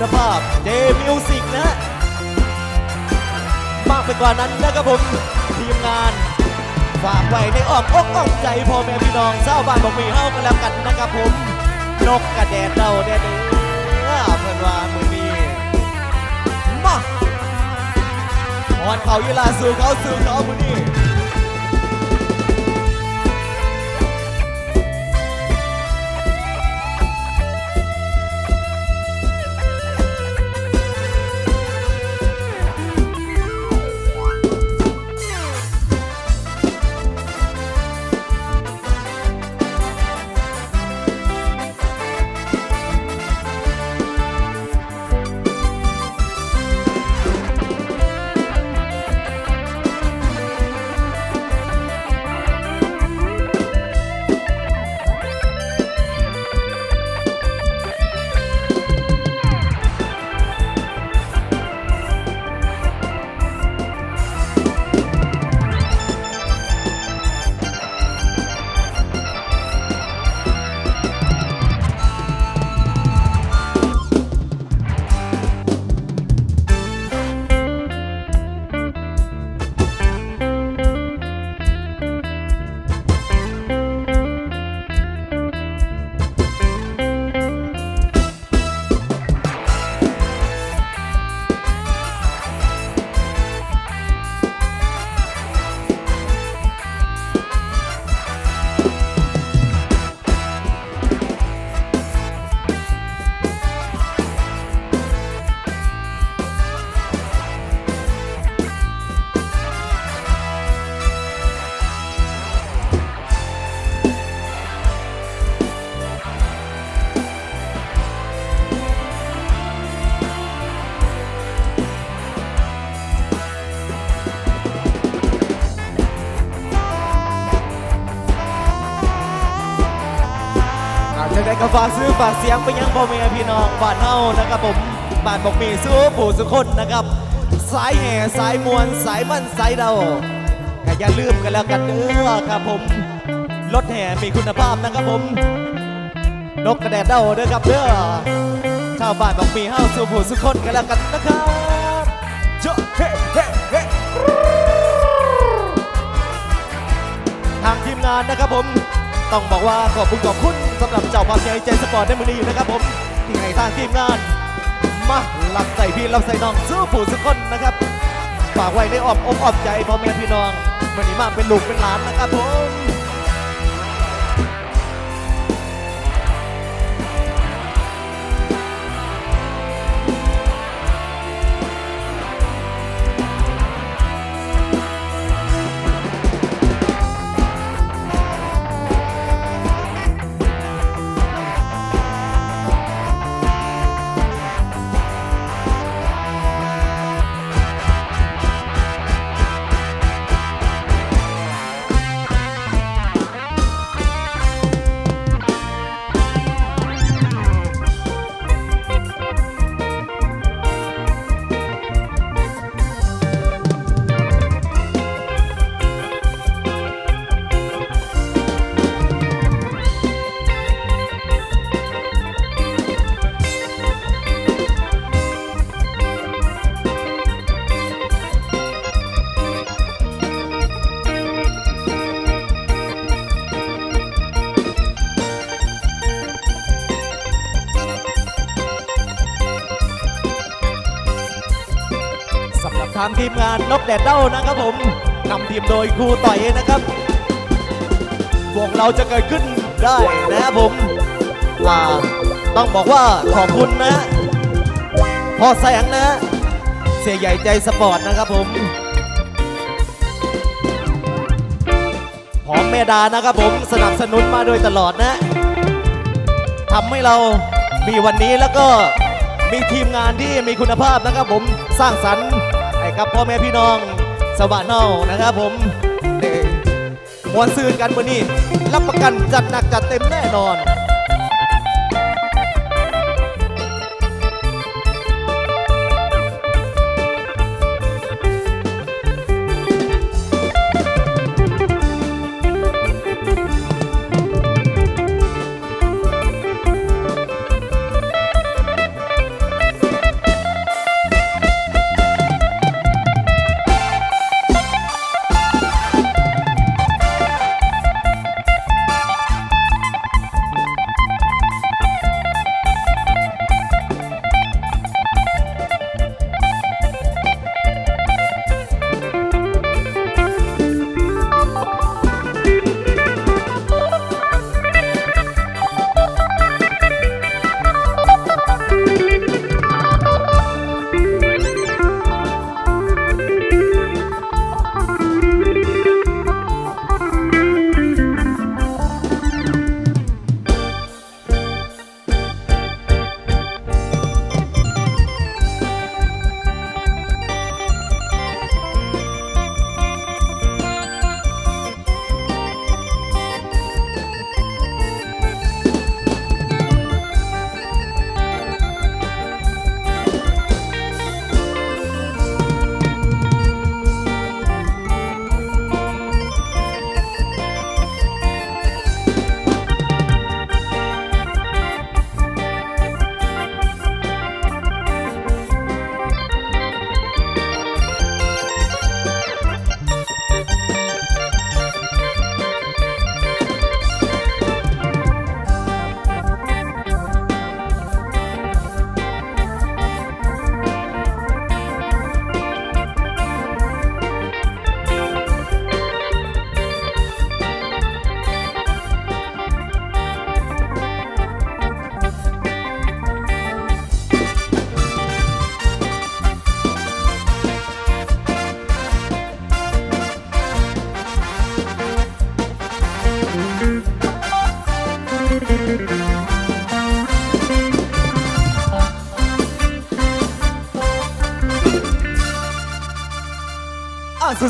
คุณภาพ J Music นะ มากไปกว่านั้นนะครับผม ทีมงานฝากไว้ในอ้อมอกอ้อมใจพ่อแม่พี่น้องชาบ้านบอกมีเฮากันแล้วกันนะครับผม นกกระแดดเดาแดดเด้อเพื่อนว่ามือนี้มาหอนเขายีลาสู่เขาสู่เขามือนี้ ฝากเสียงไปยังพ่อแม่พี่น้องบ้านเฮานะครับผมบ้านบอกมีสู้ผู้สุคนนะครับ สายแห่สายมวลสายมั่นสายเดาก็อย่าลืมกันแล้วกันเด้อครับผมรถแห่มีคุณภาพนะครับผมนกกระแดดเด้าเด้อครับเด้อชาวบ้านบอกมีเฮาสู่ผู้สุคนกันแล้วกันนะครับเจ้าเฮ้เฮ้เฮ้ทางทีมงานนะครับผม ต้องบอกว่าขอบคุณขอบคุณสำหรับเจ้าภาพใหญ่ใจสปอร์ตในมือนี้นะครับผมที่ให้ทางทีมงาน มารับใส่พี่รับใส่น้องซื้อผู้สุคนนะครับฝากไว้ในอ้อมอกอ้อมใจพ่อแม่พี่น้องมันนี้มาเป็นลูกเป็นหลานนะครับผม ทางทีมงานนกแดดเด้านะครับผมนำทีมโดยครูต่อยนะครับวงเราจะเกิดขึ้นได้นะครับผมอ่าต้องบอกว่าขอบคุณนะพ่อแสงนะ เสียใหญ่ใจสปอร์ตนะครับผมหอมเมดานะครับผมสนับสนุนมาโดยตลอดนะทำให้เรามีวันนี้แล้วก็มีทีมงานที่มีคุณภาพนะครับผมสร้างสรรค์ กับพ่อแม่พี่น้องสวัสดีเนานะครับผมเอ่อมวนซื่นกันวันนี้ รับประกันจัดหนักจัดเต็มแน่นอน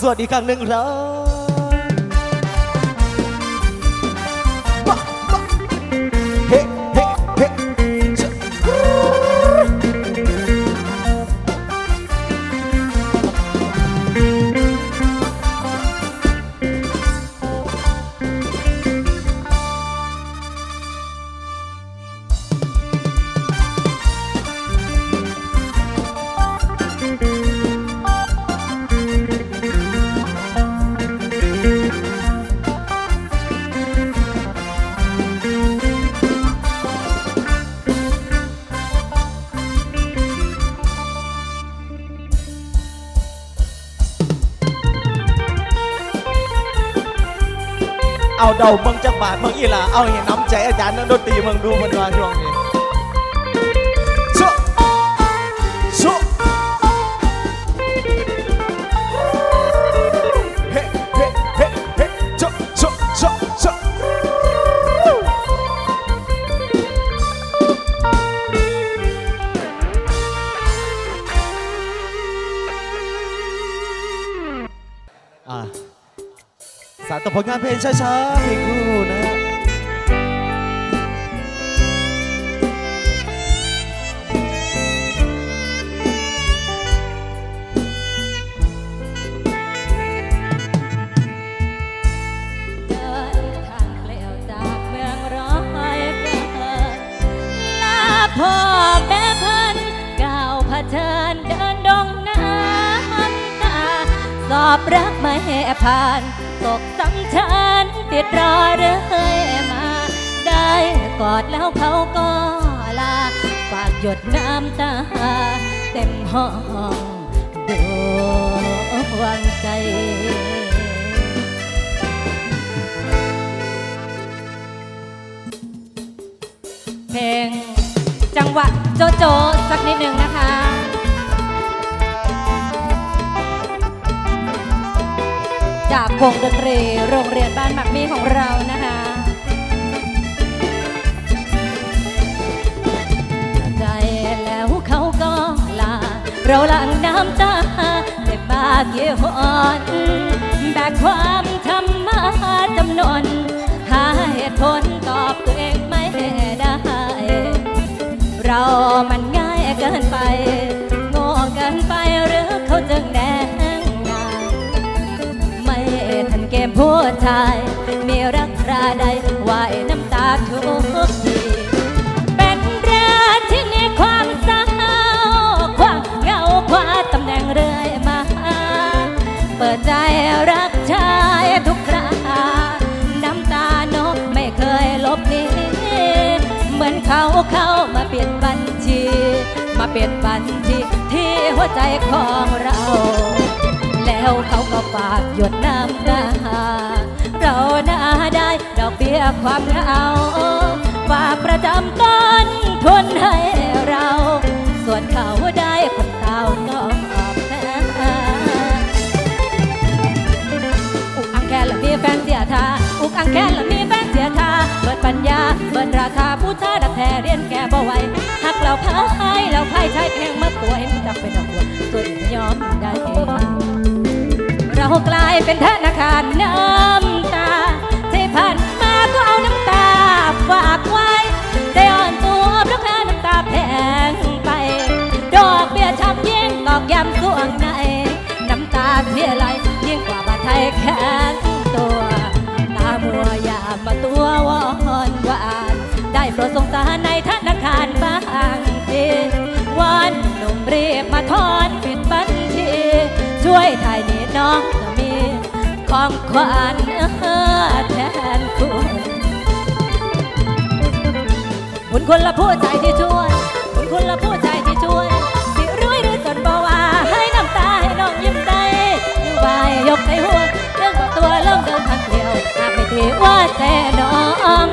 สวัสดีครั้งหนึ่งครับ เอาเดาเมืองจังบาทเมืองอีหลาเอาเห็นน้ำใจอาจารย์นักดนตรีเมืองดูมันว่าช่วงนี้ สารต่ผลงานเพลงช้าๆเพลงคู่นะฮะเดินทางเปลี่ยวจากเมืองร้อยเกิดลาพ่อแม่พันก้าวเผชิญเดินดงน้ำตา สอบรักไม่ผ่าน ตกสังชันติดรอเรื่อยมา ได้กอดแล้วเขาก็ลา ฝากหยดน้ำตา เต็มห้องดวงใจเพลงจังหวะโจโจสักนิดหนึ่งนะคะ จากวงดนตรีโรงเรียนบ้านหมักมีของเรานะคะใจแล้วเขาก็ลา เราหลังน้ำตาเจ็บาเกี่ยวอ่อนแบกความทำมาจำนวนหาเหตุผลตอบตัวเองไม่ได้ เรามันง่ายเกินไป โง่เกินไปหรือเขาจึงแน่ ผู้ชายมีรักคราใดไหวน้ำตาทุกทีเป็นเรื่องที่มีความเศร้าความเหงาคว้าตำแหน่งเรื่อยมา เปิดใจรักชายทุกคราน้ำตานกไม่เคยลบนีเหมือนเขาเข้ามาเปลี่ยนบัญชี มาเปลี่ยนบัญชีที่หัวใจของเรา แล้วเขาก็ฝากหยดน้ำตาเราหน้าได้ดอกเบี้ยความเหงาฝากประจำต้นทุนให้เรา ส่วนเขาได้คนเต่าก็ออกแทนอุกอังแค่ละมีแฟนเสียท่าอุกอังแค่ละมีแฟนเสียท่าเบิดปัญญาเบิดราคาผู้ชาดักแท้เรียนแก่บ่ไหวหักเราพายเราพายใช้แพงมาตัวให้มันจับไปดอกบัวตัวอื่นยอมได้ เรากลายเป็นธนาคารน้ำตาที่ผ่านมาก็เอาน้ำตาฝากไว้ ได้อ่อนตัวเพราะค่าน้ำตาแพงไป ดอกเบี้ยช้ำยิ่งตอกย้ำสวงใน น้ำตาเสียไหลยิ่งกว่าบาดไทยแค่ องขวัญแทนคุณคุณคนละผู้ใจที่ช่วย คุณคนละผู้ใจที่ช่วย สิรวยหรือจนบอกว่าให้น้ำตาให้น้องยิ้มได้ยิ้มไปยกใจหัวเรื่องตัวเริ่มเดินทางเดียวหากไม่ดีว่าแต่น้อง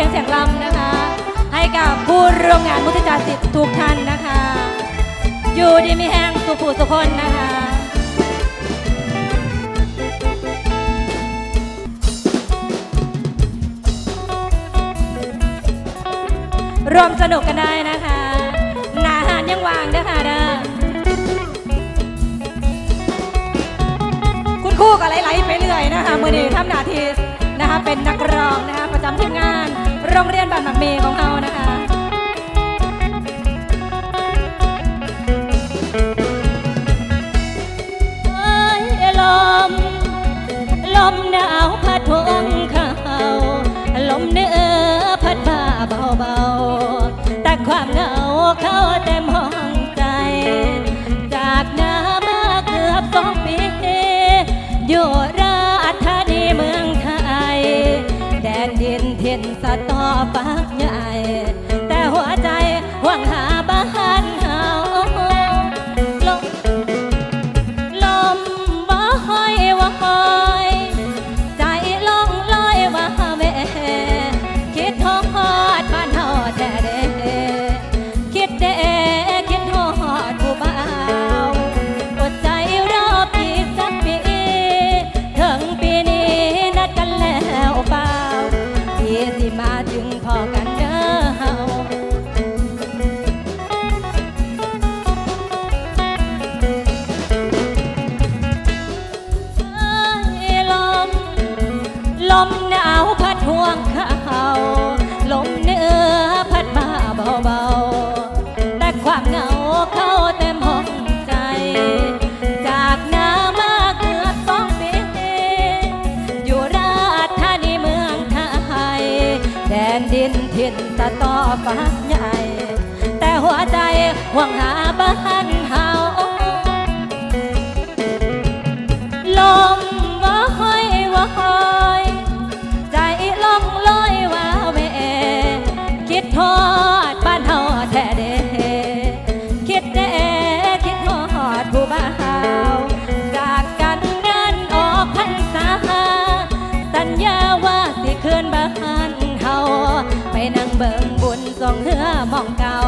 สียงเสียงลำนะคะ ให้กับผู้ร่วมงานมุทิตาสิทธิ์ทุกท่านนะคะ อยู่ดีมีแห้งสุขุสุคนนะคะรวมสนุกกันได้นะคะหนาหารยังวางเด้อค่ะเด้อคุณคู่ก็ไหลๆไปเรื่อยนะคะมือนี้ทำหน้าที่นะคะเป็นนักร้องนะคะประจำทีมงาน โรงเรียนบ้านหมักเมย์ของเรานะคะ ลมหนาวพัดห่วงค่ะา ไปนั่งเบิ่งบุญส่งเหือมองเก่า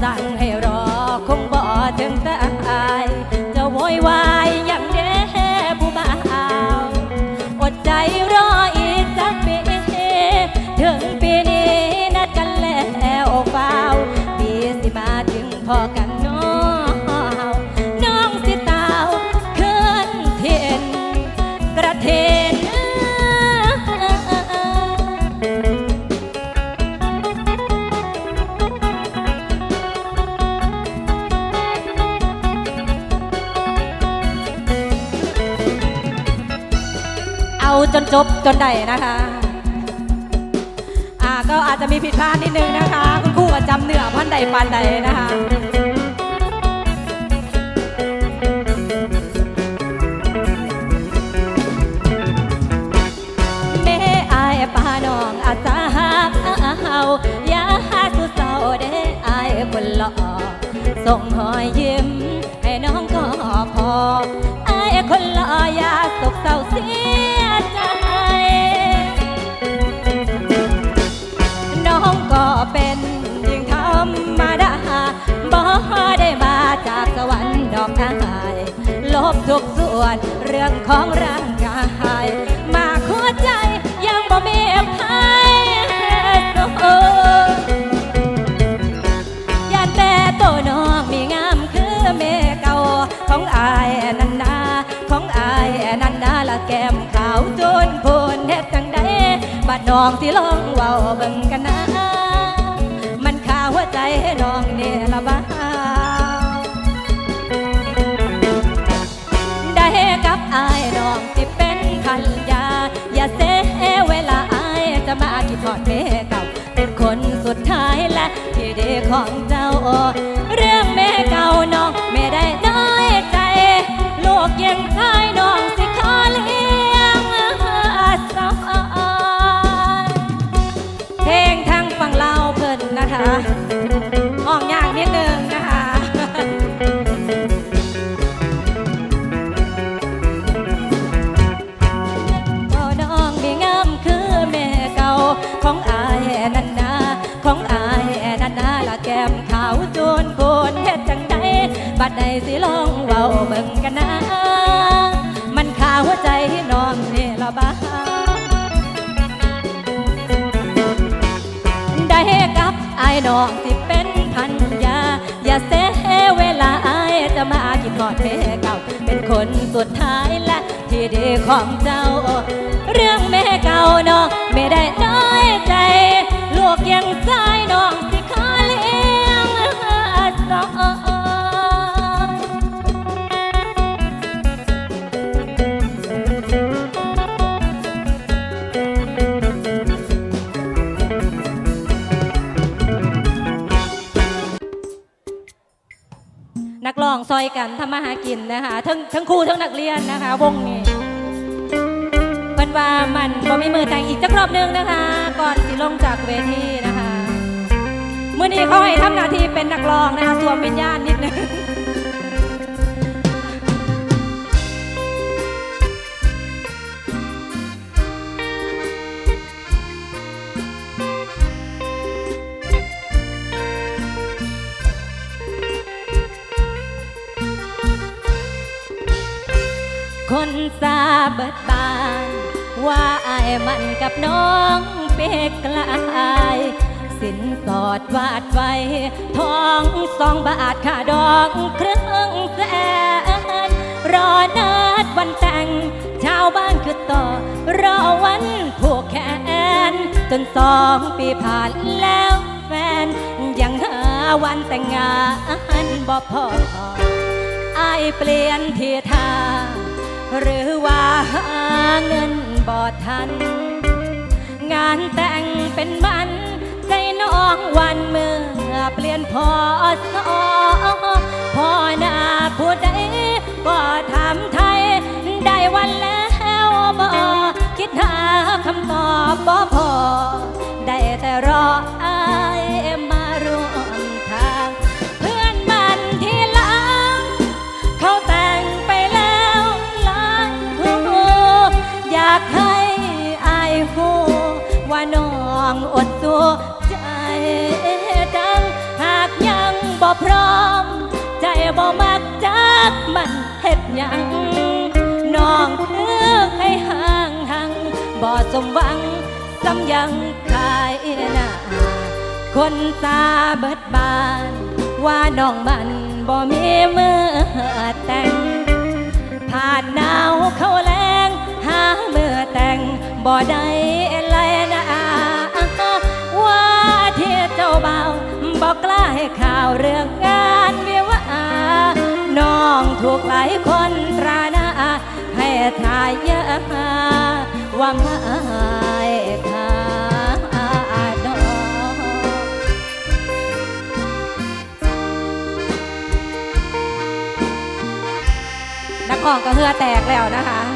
that จบจนได้นะคะอ่าก็อาจจะมีผิดพลาดนิดนึงนะคะ คุณครูก็จำเนื้อพันใดปันใดนะคะ ของร่างกาย มาหัวใจยังบ่มีใครโอ้ยันแต่ตัวน้องมีงามคือเมเก่าของอายนันนา ของอายนันนาละแก้มขาวจนพูนเฮ็ดจังใดบัดน้องที่ลองเว้าเบิ่งกันนะมันขาหัวใจให้น้องเนี่ยละบ้า อายน้องที่เป็นพันยาอย่าเสียเวลาอายจะมาคิดทอดเมเก่าเป็นคนสุดท้ายและที่ดีของเจ้า เรื่องแม่เก่าน้องไม่ได้น้อยใจลูกยังช บัดใดสิลองเว้าเบิ่งกันนะ มันขาหัวใจน้องนี่ละบ้าได้กับไอ้น้องที่เป็นพันยา อย่าเสียเวลาไอ้จะมาคิดทอดเพเก่า เป็นคนสุดท้ายและที่ดีของเจ้า เรื่องแม่เก่าน้องไม่ได้น้อยใจ ลูกยังสา นักร้องซอยกันทำมาหากินนะคะทั้งทั้งครูทั้งนักเรียนนะคะ วงนี้เป็นว่ามันบ่มีมือแต่งอีกจักรอบหนึงนะคะ ก่อนสิลงจากเวทีนะคะเมื่อนี้เขาให้ทำหน้าที่เป็นนักร้องนะคะสวมวิญญาณนิดนึง ซาเบิดบาน ว่าไอายมันกับน้องเปกกลายสินสอดวาดไว้ทองสองบาทค่าดอกครึ่งแสนรอนัดวันแต่ง ชาวบ้านคือต่อ รอวันผูกแขน จนสองปีผ่านแล้วแฟน ยังหาวันแต่งงานบ่พออเปลี่ยนที่ทาง หรือว่าหาเงินบ่ทัน งานแต่งเป็นมันใจน้องวันเมื่อเปลี่ยนพอสอพอหน้าผู้ใดก็ถามไทย ได้วันแล้วบ่คิดหาคำตอบบ่พอ ได้แต่รออายมา มหวังซ้ำยังขายหน้าคนตาเบิดบาน ว่าน้องมันบ่มีมือแต่ง ผ่านหนาวเขาแรงหามือแต่งบ่ได้เลยนะว่าเที่เจ้าเบาบอกกล้าให้ข่าวเรื่องงานวิวาน้องถูกหลายคนตราหน้าให้ทายเยอะ ว่าไม่ขาดอกนักร้องก็เหือแตกแล้วนะคะ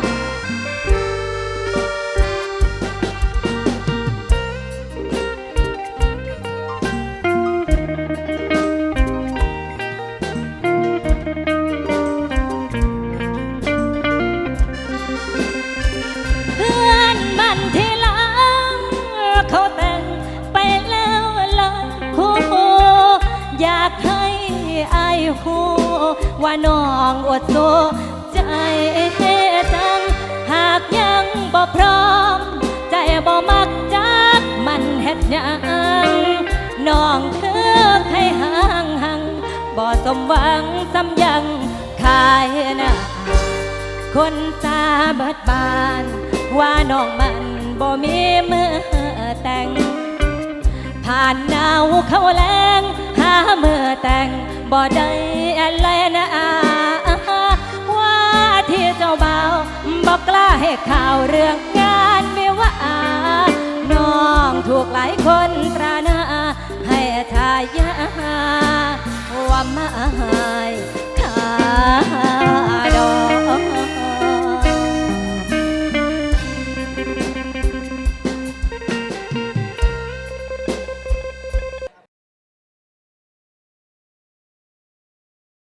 ให้ห่างหังบ่สมหวังสำยังขายหน้าคนตาเบิดบาน ว่าน้องมันบ่มีมือแต่ง ผ่านหนาวเข้าแรงหามือแต่งบ่ได้อะไรนะว่าที่เจ้าบ่าวบอกกล้าให้ข่าวเรื่องงานวิวาน้องถูกหลายคนตราหน้า ม่ทายาว่ามาหายทาดอ